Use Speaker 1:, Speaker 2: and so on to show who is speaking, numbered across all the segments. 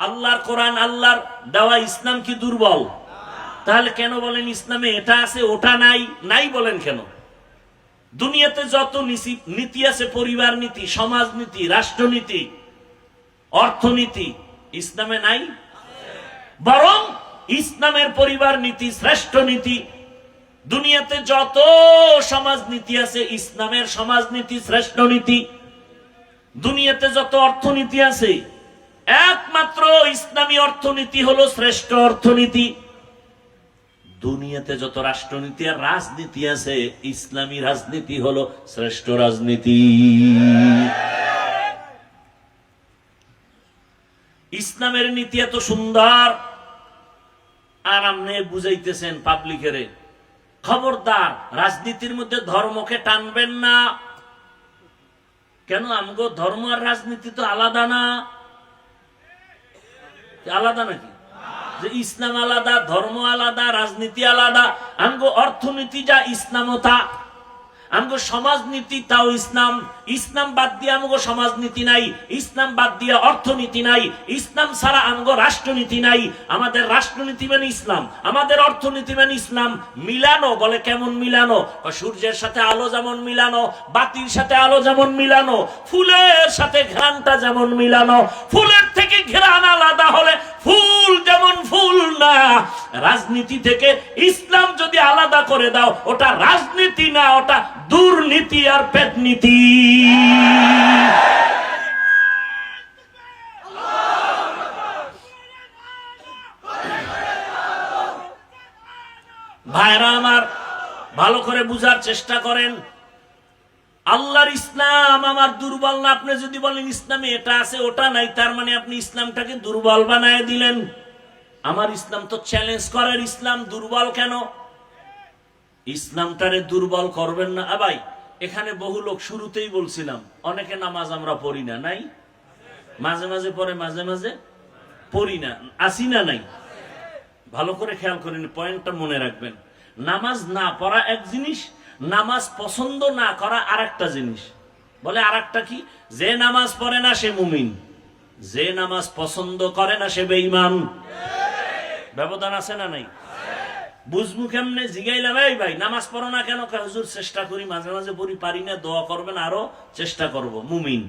Speaker 1: আল্লাহর কোরআন, আল্লাহর দেওয়া ইসলাম কি দুর্বল? তাহলে কেন বলেন ইসলামে এটা আছে, ওটা নাই? নাই বলেন কেন? দুনিয়াতে যত নীতি আছে, পরিবার নীতি, সমাজ নীতি, রাষ্ট্রনীতি, অর্থনীতি, ইসলামে নাই? বরং ইসলামের পরিবার নীতি, শ্রেষ্ঠ নীতি, দুনিয়াতে যত সমাজনীতি আছে, ইসলামের সমাজনীতি শ্রেষ্ঠ নীতি, দুনিয়াতে যত অর্থনীতি আছে একমাত্র ইসলামী অর্থনীতি হলো শ্রেষ্ঠ অর্থনীতি। দুনিয়াতে যত রাষ্ট্রনীতি আর রাজনীতি আছে, ইসলামী রাজনীতি হলো শ্রেষ্ঠ রাজনীতি। ইসলামের নীতি এত সুন্দর, আর আপনি বুঝাইতেছেন পাবলিকেরে, খবরদার, রাজনীতির মধ্যে ধর্মকে টানবেন না। কেন? আমগো ধর্ম আর রাজনীতি তো আলাদা না। আলাদা নাকি? যে ইসলাম আলাদা ধর্ম আলাদা রাজনীতি আলাদা আমগো অর্থনীতি যা ইসলামতা আমগো সমাজনীতি, তাও ইসলাম। ইসলাম বাদ দিয়ে আমগো সমাজনীতি নাই, ইসলাম বাদ দিয়ে অর্থনীতি নাই, ইসলাম ছাড়া আমগো রাষ্ট্রনীতি নাই। আমাদের রাষ্ট্রনীতি মানে ইসলাম, আমাদের অর্থনীতি মানে ইসলাম। মিলানো বলে কেমন মিলানো? সূর্যের সাথে আলো যেমন মিলানো, বাতির সাথে আলো যেমন মিলানো, ফুলের সাথে ঘ্রাণটা যেমন মিলানো, ফুলের থেকে ঘ্রাণ আলাদা হলে ফুল যেমন ফুল না। রাজনীতি থেকে ইসলাম যদি আলাদা করে দাও, ওটা রাজনীতি না, ওটা দুর্নীতি আর পেটনীতি ভাইরা আমার, ভালো করে বুঝার চেষ্টা করেন। আল্লাহর ইসলাম আমার দুর্বল না, আপনি যদি বলেন ইসলামে এটা আছে, ওটা নাই, তার মানে আপনি ইসলামটাকে দুর্বল বানায় দিলেন। আমার ইসলাম তো চ্যালেঞ্জ করার ইসলাম দুর্বল কেন? ইসলামটারে দুর্বল করবেন না। আ ভাই, এখানে বহু লোক শুরুতেই বলছিলাম, অনেকে নামাজ আমরা পড়ি না, নাই? মাঝে মাঝে পড়ে, মাঝে মাঝে পড়ি না। আসি না নাই? ভালো করে খেয়াল করেন পয়েন্টটা মনে রাখবেন। নামাজ না পড়া এক জিনিস, নামাজ পছন্দ না করা আর একটা জিনিস। বলে আরেকটা কি? যে নামাজ পড়ে না সে মুমিন, যে নামাজ পছন্দ করে না সে বেঈমান। ব্যবধান আছে না নাই? বুঝব কেমনে? জিগাইলাম এই ভাই, নামাজ পড়ো না কেন? হুজুর, চেষ্টা করি, মাঝে মাঝে পড়ি, পারি না, দোয়া করবেন, আরও চেষ্টা করব, মুমিন।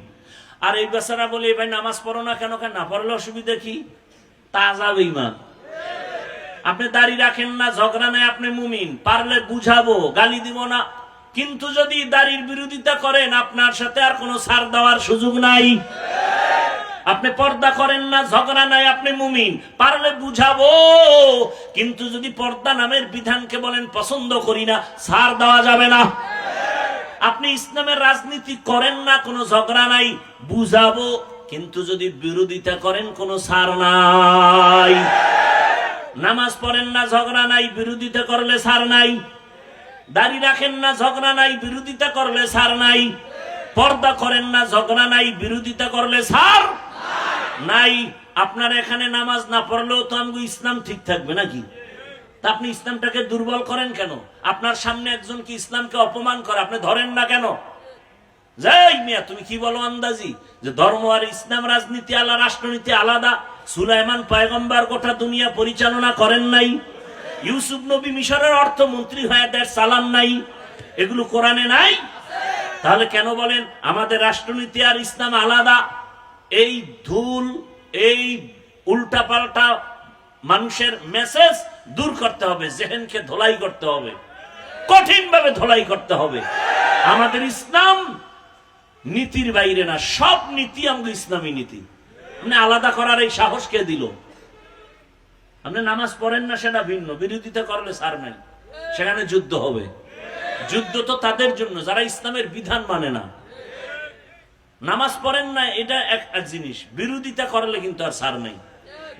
Speaker 1: আর এই বেচারা বলে "এই ভাই, নামাজ পড়ো না কেন? না পড়লে অসুবিধা কি? তাজা বেঈমান। আপনি দাড়ি রাখেন না, ঝগড়া নেই, আপনি মুমিন। পারলে বুঝাবো, গালি দিব না। কিন্তু যদি দাড়ির বিরোধিতা করেন, আপনার সাথে আর কোনো ছাড় দেওয়ার সুযোগ নাই। আপনি পর্দা করেন না, ঝগড়া নাই, আপনি মুমিন। পারলে বুঝাবো, কিন্তু যদি পর্দা নামের বিধানকে বলেন, পছন্দ করি না, ছাড় দেওয়া যাবে না। আপনি ইসলামের রাজনীতি করেন না, কোনো ঝগড়া নাই, বুঝাবো, কিন্তু যদি বিরোধিতা করেন, কোনো ছাড় নাই। নামাজ পড়েন না, ঝগড়া নাই, বিরোধিতা করলে সার নাই। দাড়ি রাখেন না, ঝগড়া নাই, বিরোধিতা করলে সার নাই। পর্দা করেন না, ঝগড়া নাই, বিরোধিতা করলে সার নাই, আপনার এখানে নামাজ না পড়লেও তো আমি ইসলাম ঠিক থাকবে নাকি? তা আপনি ইসলামটাকে দুর্বল করেন কেন? আপনার সামনে একজন কি ইসলামকে অপমান করে? আপনি ধরেন না কেন? যাই মিয়া, তুমি কি বলো আন্দাজি? যে ধর্ম আর ইসলাম রাজনীতি আলাদা রাষ্ট্রনীতি আলাদা, সুলাইমান পায়গম্বার গোটা দুনিয়া পরিচালনা করেন নাই, ইউসুফ নবী মিশরের অর্থমন্ত্রী হয়ে দেয় সালাম নাই, এগুলো কোরআনে নাই? তাহলে কেন বলেন আমাদের রাষ্ট্রনীতি আর ইসলাম আলাদা? এই ধুল, এই উল্টা পাল্টা মানুষের মেসেজ দূর করতে হবে, জেহেনকে ধোলাই করতে হবে। কঠিন ভাবে ধোলাই করতে হবে। আমাদের ইসলাম নীতির বাইরে না, সব নীতি আমাদের ইসলামী নীতি। আপনি আলাদা করার এই সাহস কে দিল? আপনি নামাজ পড়েন না, সেটা ভিন্ন। বিরোধিতা করলে সার নাই। সেখানে যুদ্ধ হবে। যুদ্ধ তো তাদের জন্য, যারা ইসলামের বিধান মানে না। নামাজ পড়েন না, এটা এক এক জিনিস। বিরোধিতা করলে কিন্তু আর সার নাই।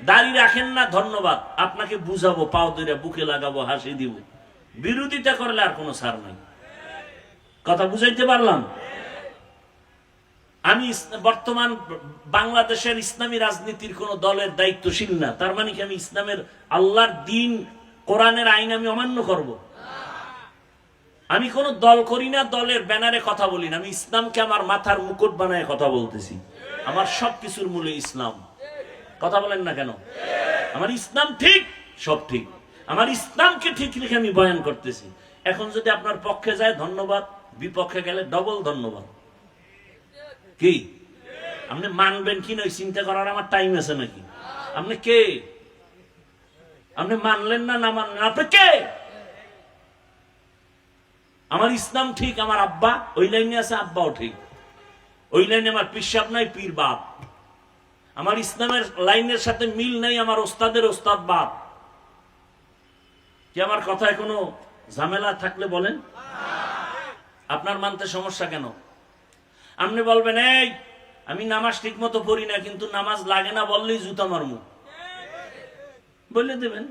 Speaker 1: দাড়ি রাখেন না, ধন্যবাদ। আপনাকে বুঝাবো, পাও ধরে বুকে লাগাবো, হাসি দিব। বিরোধিতা করলে আর কোনো সার নাই। কথা বুঝাইতে পারলাম? আমি বর্তমান বাংলাদেশের ইসলামী রাজনীতির কোন দলের দায়িত্বশীল না। তার মানে কি আমি ইসলামের আল্লাহর দিন কোরআনের আইন আমি অমান্য করব? আমি কোন দল করি না, দলের ব্যানারে কথা বলি না। আমি ইসলামকে আমার মাথার মুকুট বানায় কথা বলতেছি। আমার সবকিছুর মূলে ইসলাম। কথা বলেন না কেন? আমার ইসলাম ঠিক, সব ঠিক। আমার ইসলামকে ঠিক রেখে আমি বয়ান করতেছি। এখন যদি আপনার পক্ষে যায়, ধন্যবাদ। বিপক্ষে গেলে ডবল ধন্যবাদ। কি? আপনি মানবেন কি না চিন্তা করার আমার টাইম আছে নাকি? আপনি কে? আপনি মানলেন না না মানলেন আপনি কে? আমার ইসলাম ঠিক, আমার আব্বা, ওই লাইনে আছে, আব্বাও ঠিক। ওই লাইনে আমার পিসাব নাই, পীর বাপ। আমার ইসলামের লাইনের সাথে মিল নাই, আমার ওস্তাদের ওস্তাদ বাপ। কি আমার কথায় কোনো ঝামেলা থাকলে বলেন? আপনার মানতে সমস্যা কেন? আপনি বলবেন, এই, আমি নামাজ ঠিক মতো পড়ি না, কিন্তু নামাজ লাগে না বললেই জুতা মারমু। বলে দেবেন,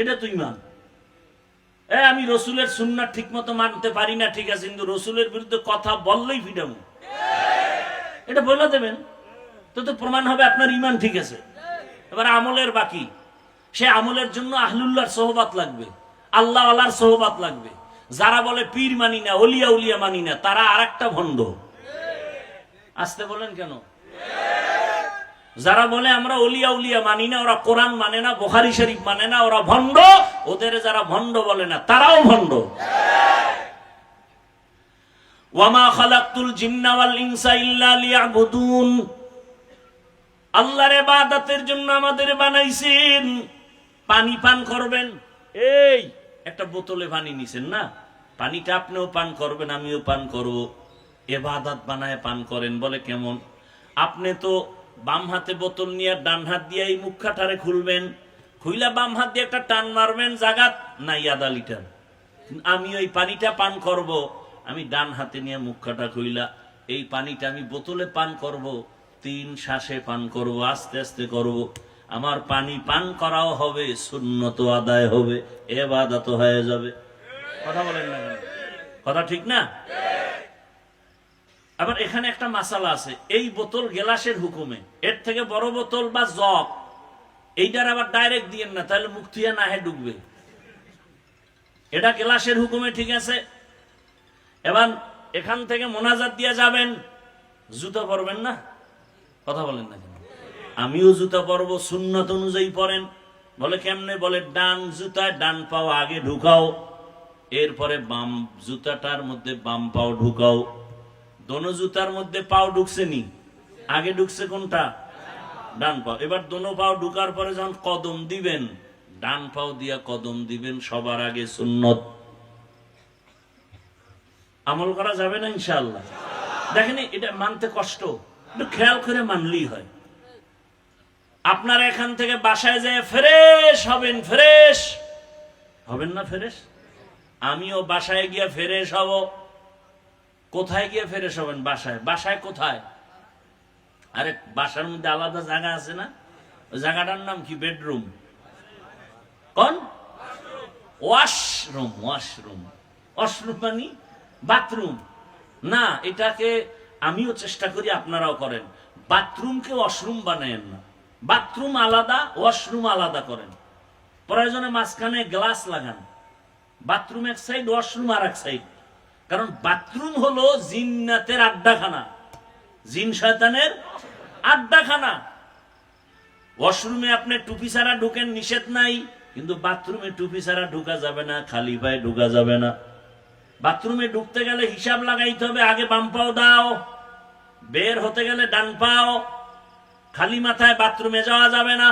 Speaker 1: এটা তুই মান এ, আমি রসুলের সুন্নার ঠিক মতো মানতে পারি না, ঠিক আছে, কিন্তু রসুলের বিরুদ্ধে কথা বললেই ফিডামু এটা বলে দেবেন? তো তো প্রমাণ হবে আপনার ইমান ঠিক আছে। এবার আমলের বাকি। সে আমলের জন্য আহলুল্লাহর সোহবাত লাগবে আল্লাহ আল্লাহর সোহবাত লাগবে। যারা বলে পীর মানি না, অলিয়া উলিয়া মানি না, তারা আর একটা ভণ্ড। আসতে বলেন কেন? যারা বলে আমরা অলিয়া উলিয়া মানি না, ওরা কোরআন মানে না, বোখারি শরীফ মানে না, ওরা ভণ্ড, ওদের যারা ভণ্ড বলে না, তারাও ভণ্ড। ওয়ামা খালাকতুল জিন্না ওয়াল ইনসা ইল্লা লিয়াবুদুন। আল্লাহর ইবাদতের জন্য আমাদের বানাইছেন। পানি পান করবেন। এই, একটা বোতলে পানি নিছেন না? পানিটা আপনিও পান করবেন, আমিও পান করব। এবাদত বানায় পান করেন, বলে কেমন? আপনি তো বাম হাতে বোতল নিয়ে ডান হাত দিয়ে মুখাটারে খুলবেন। খুইলা বাম হাত দিয়ে একটা টান মারবেন, জাগাত নাই আধা লিটার আমি ওই পানিটা পান করব। আমি ডান হাতে নিয়ে মুখাটা খুইলা, এই পানিটা আমি বোতলে পান করব। তিন শ্বাসে পান করব, আস্তে আস্তে করব। আমার পানি পান করাও হবে শূন্যত আদায় হবে, এবাদাত হয়ে যাবে। কথা বলেন না কথা ঠিক না? আবার এখানে একটা মাসালা আছে, এই বোতল গেলাসের হুকুমে। এর থেকে বড় বোতল বা জগ, এইটার আবার ডাইরেক্ট দিয়েন না, তাহলে মুখ থুয়া না হে ডুববে। এটা গেলাসের হুকুমে ঠিক আছে। এবার এখান থেকে মোনাজাত দিয়ে যাবেন, জুতো পরবেন না? কথা বলেন না আমিও জুতা পরবো, সুন্নত অনুযায়ী পরেন। বলে কেমনে? বলে ডান জুতায় ডান পাও আগে ঢুকাও, এরপরে বাম জুতাটার মধ্যে বাম পাও ঢুকাও। দোনো জুতার মধ্যে পাও ঢুকছে নি? আগে ঢুকছে কোনটা? ডান পাও। এবার দোনো পাও ঢুকার পরে যখন কদম দিবেন, ডান পাও দিয়া কদম দিবেন, সবার আগে সুন্নত। আমল করা যাবে না ইনশাআল্লাহ। দেখেন, এটা মানতে কষ্ট। একটু খেয়াল করে মানলেই হয়। আপনারা এখান থেকে বাসায় যায় ফ্রেশ হবেন ফ্রেশ। হবেন না ফ্রেশ? আমিও বাসায় গিয়ে ফ্রেশ হব। কোথায় গিয়ে ফ্রেশ হবেন? বাসায়। বাসায় কোথায়? আরে, বাসার মধ্যে আলাদা জায়গা আছে না? ওই জায়গাটার নাম কি? বেডরুম। কোন? Washroom washroom. ওয়াশরুম মানে বাথরুম। না, এটাকে আমিও চেষ্টা করি আপনারাও করেন। বাথরুমকে ওয়াশরুম বানায়েন না। বাথরুম আলাদা, ওয়াশরুম আলাদা করেন। প্রয়োজনে মাঝখানে গ্লাস লাগান। বাথরুম এক সাইড, ওয়াশরুম আর এক সাইড। কারণ বাথরুম হলো জিন্নাতের আড্ডাখানা। জিন শয়তানের আড্ডাখানা। ওয়াশরুমে আপনি টুপি ছাড়া ঢুকেন, নিষেধ নাই। কিন্তু বাথরুমে টুপি ছাড়া ঢুকা যাবে না, খালি পায়ে ঢুকা যাবে না। বাথরুমে ঢুকতে গেলে হিসাব লাগাইতে হবে, আগে বাম পাও দাও, বের হতে গেলে ডান পাও, খালি মাথায় বাথরুমে যাওয়া যাবে না।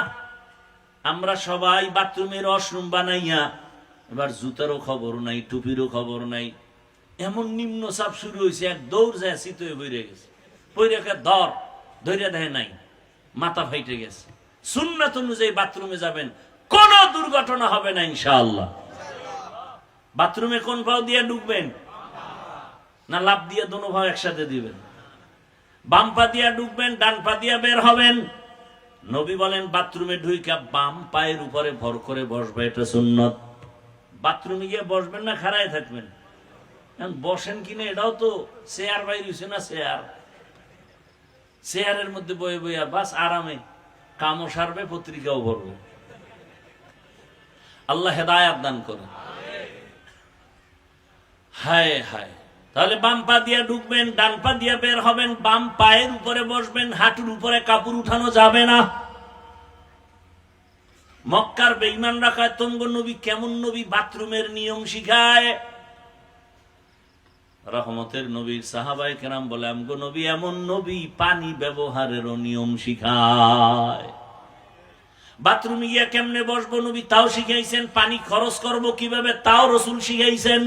Speaker 1: আমরা সবাই বাথরুমের ওয়াশরুম বানাইয়া, এবার জুতারও খবর নাই, টুপিরও খবর নাই। এমন নিম্ন চাপ শুরু হয়েছে, এক দৌড় যায় শীতয়ে বইরে গেছে। বইরে ধর ধৈর্য দেয় নাই, মাথা ফাইটে গেছে। সুন্নাত অনুযায়ী বাথরুমে যাবেন, কোন দুর্ঘটনা হবে না ইনশাআল্লাহ। বাথরুমে কোন পাও দিয়ে ঢুকবেন? না লাভ দিয়ে দোনো ভাও একসাথে দিবেন? বাম পা দিয়া ঢুকবেন, ডান পা দিয়া বের হবেন? নবী বলেন, বাথরুমে ঢুইকা বাম পায়ের উপরে ভর করে বসবে, এটা সুন্নত। বাথরুমে গিয়ে বসবেন না, খাড়ায় থাকবেন? বসেন কিনা এটাও তো চেয়ার বাইর হইছে না চেয়ার চেয়ারের মধ্যে বয়ে বইয়া বাস আরামে কামও সারবে, পত্রিকাও ভরবে। আল্লাহ হেদায়াত দান করে হায় হায়। তাহলে বাম পা দিয়া ঢুকবেন, ডান পা দিয়া বের হবেন, বাম পায়ের উপরে বসবেন, হাঁটুর উপরে কাপড় উঠানো যাবে না। মক্কার বেইমান রাখায় তঙ্গ নবী কেমন নবী বাথরুমের নিয়ম শিখায়? রহমতের নবীর সাহাবাই কেরাম বলে, আমগো নবী এমন নবী, পানি ব্যবহারেরও নিয়ম শিখায়। বাথরুমে গিয়া কেমনে বসবো নবী, তাও শিখাইছেন, পানি খরচ করব কীভাবে, তাও রসুল শিখাইছেন।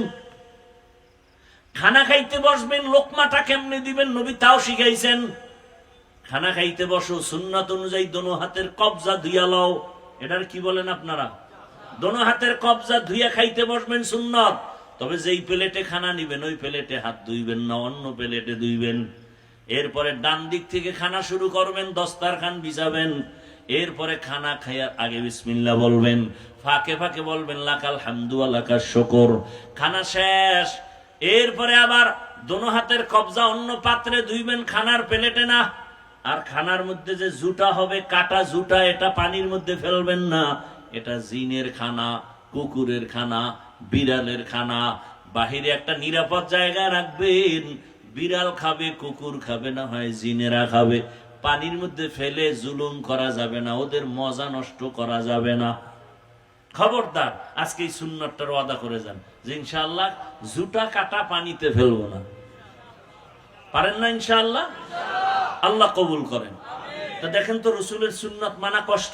Speaker 1: খানা খাইতে বসবেন, লোকমাটা কেমনে দিবেন, নবী তাও শিখাইছেন। খানা খাইতে বসো, সুন্নাত অনুযায়ী দোনো হাতের কবজা ধুইয়া লও। এটার কি বলেন আপনারা? দোনো হাতের কবজা ধুইয়া খাইতে বসবেন সুন্নত। তবে যেই প্লেটে খানা নিবেন, ওই প্লেটে হাত ধুইবেন না, অন্য প্লেটে ধুইবেন। এরপরে ডান দিক থেকে খানা শুরু করবেন দস্তার খান বিছাবেন এরপরে খানা খাইয়ার আগে বিসমিল্লা বলবেন। ফাঁকে ফাঁকে বলবেন, লাকাল হামদু আলাকার শকর। খানা শেষ। এরপরে আবার দোনো হাতের কবজা অন্য পাত্রে ধুইবেন, খানার প্লেটে না। আর খানার মধ্যে যে জুটা হবে, কাটা জুটা, এটা পানির মধ্যে ফেলবেন না। এটা জিনের খানা। কুকুরের খানা, বিড়ালের খানা। বাহিরে একটা নিরাপদ জায়গা রাখবেন। বিড়াল খাবে, কুকুর খাবে, না হয় জিনেরা খাবে। পানির মধ্যে ফেলে জুলুম করা যাবে না, ওদের মজা নষ্ট করা যাবে না। খবরদার, আজকে এই সুন্নতটার ওয়াদা করে যান যে ইনশাআল্লাহ জুটা কাটা পানিতে ফেলব না। পারেন না ইনশাআল্লাহ? আল্লাহ কবুল করেন। তো দেখেন তো রসুলের সুন্নত মানা কষ্ট।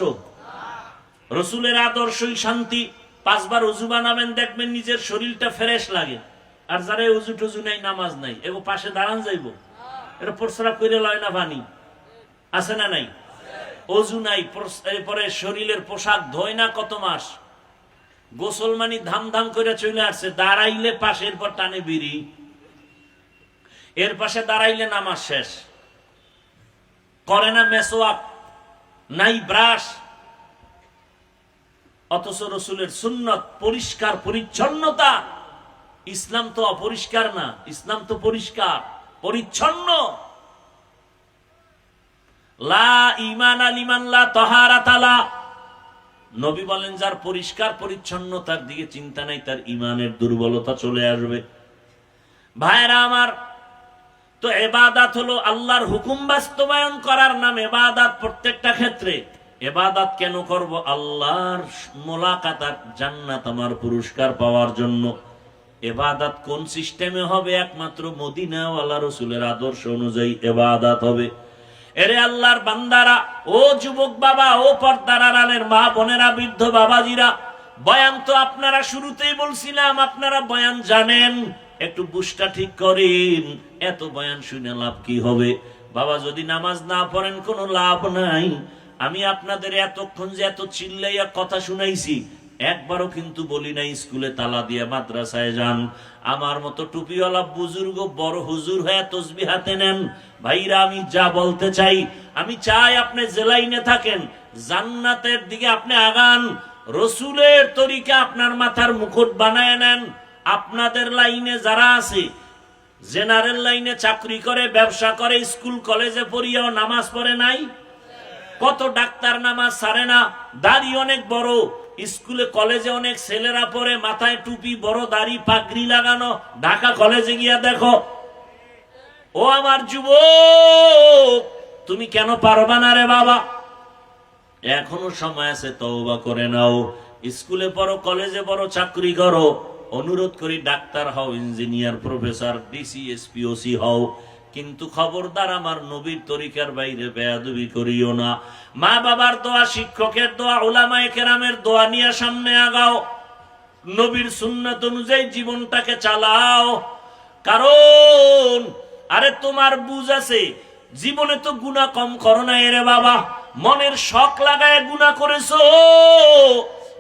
Speaker 1: রসুলের আদর্শই শান্তি। পাঁচবার উজু বানাবেন, দেখবেন নিজের শরীরটা ফ্রেশ লাগে। আর যারা উজু টুজু নাই নামাজ নাই। এগো পাশে দাঁড়ান যাইব। এটা প্রস্রাব করে লয় না পানি। আছে না নাই? অজু নাই এরপরে শরীরের পোশাক ধোয় না কত মাস। গোসল মানি ধাম ধাম করে চলে আসছে। দাঁড়াইলে পাশের পর টানে বিড়ি। এর পাশে দাঁড়াইলে নামাজ শেষ। করে না মেসোয়াক নাই ব্রাশ। অথচ রসুলের সুন্নত, পরিষ্কার, পরিচ্ছন্নতা। ইসলাম তো অপরিষ্কার না, ইসলাম তো পরিষ্কার, পরিচ্ছন্ন। নবী বলেন, যার পরিষ্কার, পরিচ্ছন্নতার দিকে চিন্তা নাই, তার ইমানের দুর্বলতা চলে আসবে। ভাইরা আমার, তো এবাদাত হলো আল্লাহর হুকুম বাস্তবায়ন করার নাম এবাদাত প্রত্যেকটা ক্ষেত্রে। এবাদাত কেন করব? আল্লাহর মোলাকাতার জান্নাত আমার পুরস্কার পাওয়ার জন্য। এবাদাত কোন সিস্টেমে হবে? একমাত্র মদিনাওয়ালা রসুলের আদর্শ অনুযায়ী এবাদাত হবে। এরে আল্লাহর বান্দারা, ও যুবক বাবা, ও পর্দার মা বোনেরা, বৃদ্ধ বাবাজিরা, বয়ান তো আপনারা শুরুতেই বলছিলাম, আপনারা বয়ান জানেন। একটু বুসটা ঠিক করেন, এত বয়ান শুনে লাভ কি হবে? বাবা যদি নামাজ না পড়েন কোনো লাভ নাই। আমি আপনাদের এতক্ষণ যে এত চিল্লাইয়া কথা শুনাইছি, একবারও কিন্তু বলি নাই স্কুলে তালা দিয়ে মাদ্রাসায় যান। আমার মতো টুপিওয়ালা বুজুর্গ বড় হুজুর হয়ে তসবি হাতে নেন। ভাইরা, আমি যা বলতে চাই, আমি চাই আপনি জেলাইনে থাকেন, জান্নাতের দিকে আপনি আগান, রসুলের তরিকা আপনার মাথার মুকুট বানায় নেন। আপনাদের লাইনে যারা আছে, জেনারেল লাইনে চাকরি করে, ব্যবসা করে, স্কুল, কলেজে পড়িয়াও নামাজ পড়ে নাই। কত ডাক্তার নামাজ সারে না, দাড়ি অনেক বড়, স্কুলে, কলেজে অনেক ছেলেরা পড়ে, মাথায় টুপি, বড় দাড়ি, পাগড়ি লাগানো, ঢাকা কলেজে গিয়া দেখো। ও আমার যুবক, তুমি কেন পারবা না রে বাবা? এখনও সময় আছে, তওবা করে নাও। স্কুলে পড়ো, কলেজে পড়ো, চাকরি করো। অনুরোধ করি, ডাক্তার হও, engineer, professor, DC, SP, OC হও। কিন্তু খবরদার আমার নবীর তরিকার বাইরে বেয়াদবি করিও না। মা বাবার দোয়া, শিক্ষকের দোয়া ওলামায়ে কেরামের দোয়া নিয়ে সামনে আগাও। নবীর সুন্নাত অনুযায়ী জীবনটাকে চালাও। কারণ, আরে তোমার বুঝ আছে, জীবনে তো গুণা কম করো না এরে বাবা। মনের শখ লাগায় গুণা করেছ।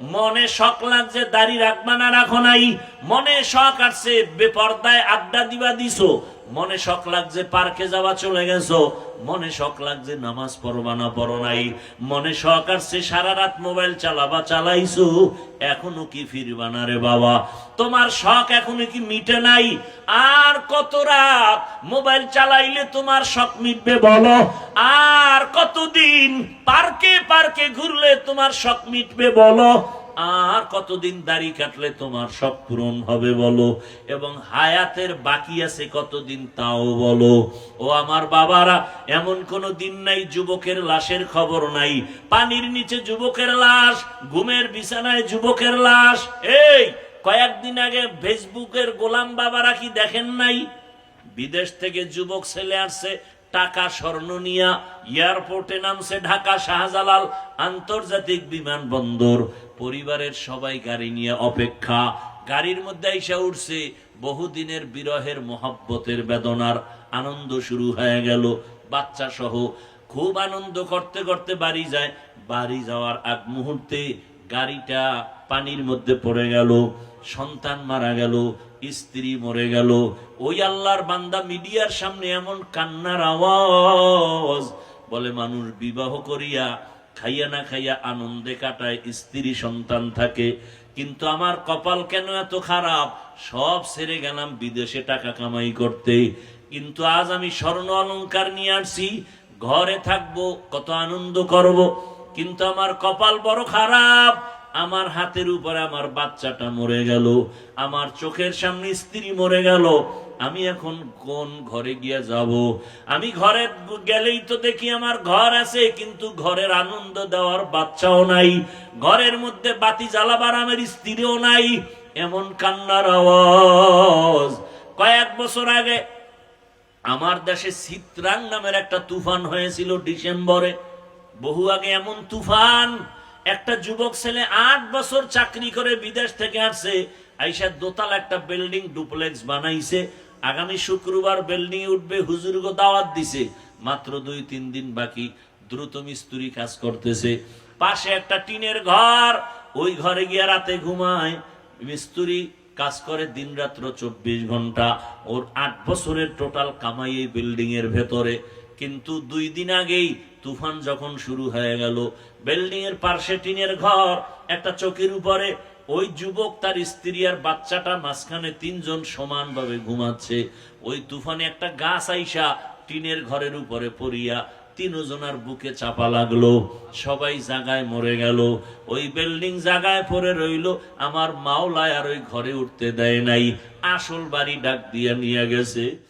Speaker 1: মনে শখ লাগছে, দাড়ি রাখবা না, রাখো নাই। মনে শখ আসছে, বেপর্দায় আড্ডা দিবা দিছো। মনে শখ লাগছে পার্কে যাওয়া চলে গেছো। মনে শখ লাগছে নামাজ পড়বা না পড়ো নাই। মনে শখ আসছে সারা রাত মোবাইল চালাবা চালাইছো। এখনও কি ফিরবা না রে বাবা? তোমার শখ এখনও কি মিটে নাই? আর কত রাত মোবাইল চালাইলে তোমার শখ মিটবে বলো? আর কতদিন পার্কে পার্কে ঘুরলে তোমার শখ মিটবে বলো? আর কতদিন দাড়ি কাটলে তোমার সব পূরণ হবে বলো? এবং হায়াতের বাকি আছে কতদিন তাও বলো? ও আমার বাবারা, এমন কোন দিন নাই যুবকের লাশের খবর নাই। পানির নিচে যুবকের লাশ, ঘুমের বিছানায় যুবকের লাশ। এই, কয়েকদিন আগে ফেসবুকের গোলাম বাবারা কি দেখেন নাই? বিদেশ থেকে যুবক ছেলে আসছে টাকা স্বর্ণ নিয়া এয়ারপোর্টে নামছে ঢাকা শাহজালাল আন্তর্জাতিক বিমানবন্দর পরিবারের সবাই গাড়ি নিয়ে অপেক্ষা। গাড়ির মধ্যে আইসা উঠছে বহুদিনের বিরহের মহাব্বতের বেদনার আনন্দ শুরু হয়ে গেল। বাচ্চা সহ খুব আনন্দ করতে করতে বাড়ি যায়। বাড়ি যাওয়ার আগ মুহূর্তে গাড়িটা পানির মধ্যে পড়ে গেল। সন্তান মারা গেল। স্ত্রী মরে গেল। ওই আল্লাহর বান্দা মিডিয়ার সামনে এমন কান্নার আওয়াজ বলে, মানুষ বিবাহ করিয়া খাইয়া না খাইয়া আনন্দে কাটায়, স্ত্রী সন্তান থাকে। কিন্তু আমার কপাল কেন এত খারাপ? সব ছেড়ে গেলাম বিদেশে টাকা কামাই করতে। কিন্তু আজ আমি স্বর্ণ অলংকার নিয়ে আসছি, ঘরে থাকব, কত আনন্দ করব। কিন্তু আমার কপাল বড় খারাপ আমার হাতের উপরে আমার বাচ্চাটা মরে গেল, আমার চোখের সামনে স্ত্রী মরে গেল, আমি এখন কোন ঘরে গিয়ে যাব? আমি ঘরে গেলেই তো দেখি আমার ঘর আছে, কিন্তু ঘরের আনন্দ দেওয়ার বাচ্চাও নাই, ঘরের মধ্যে বাতি জ্বালাবার আমার স্ত্রীও নাই, এমন কান্নার আওয়াজ। কয়েক বছর আগে আমার দেশে চিত্রাং নামের একটা তুফান হয়েছিল ডিসেম্বরে, বহু আগে এমন তুফান একটা যুবক ছেলে আট বছর চাকরি করে বিদেশ থেকে আসছে, আইসা দোতাল একটা বিল্ডিং ডুপ্লেক্স বানাইছে। আগামী শুক্রবার বিল্ডিং উঠবে, হুজুরগো দাওয়াত দিছে। মাত্র দুই, তিন দিন বাকি, দ্রুত মিস্ত্রি কাজ করতেছে। পাশে একটা টিনের ঘর, ওই ঘরে গিয়ে রাতে ঘুমায়। মিস্ত্রি কাজ করে দিন রাত্র চব্বিশ ঘণ্টা। ওর আট বছরের টোটাল কামাই এই বিল্ডিং এর ভেতরে। কিন্তু দুই দিন আগেই তুফান যখন শুরু হয়ে গেল বিল্ডিং এর পার্শ্বে টিনের ঘর, একটা চোখের উপরে, ওই যুবক তার স্ত্রী আর বাচ্চাটা মাঝখানে তিনজন সমানভাবে ঘুমাচ্ছে। ওই তুফানে একটা গাছ আইসা টিনের ঘরের উপরে পড়িয়া তিনজনার বুকে চাপা লাগল। সবাই জাগায় মরে গেল। ওই বিল্ডিং জাগায় পড়ে রইল। আমার মাওলায় আর ওই ঘরে উঠতে দেয় নাই। আসল বাড়ি ডাক দিয়া নিয়ে গেছে।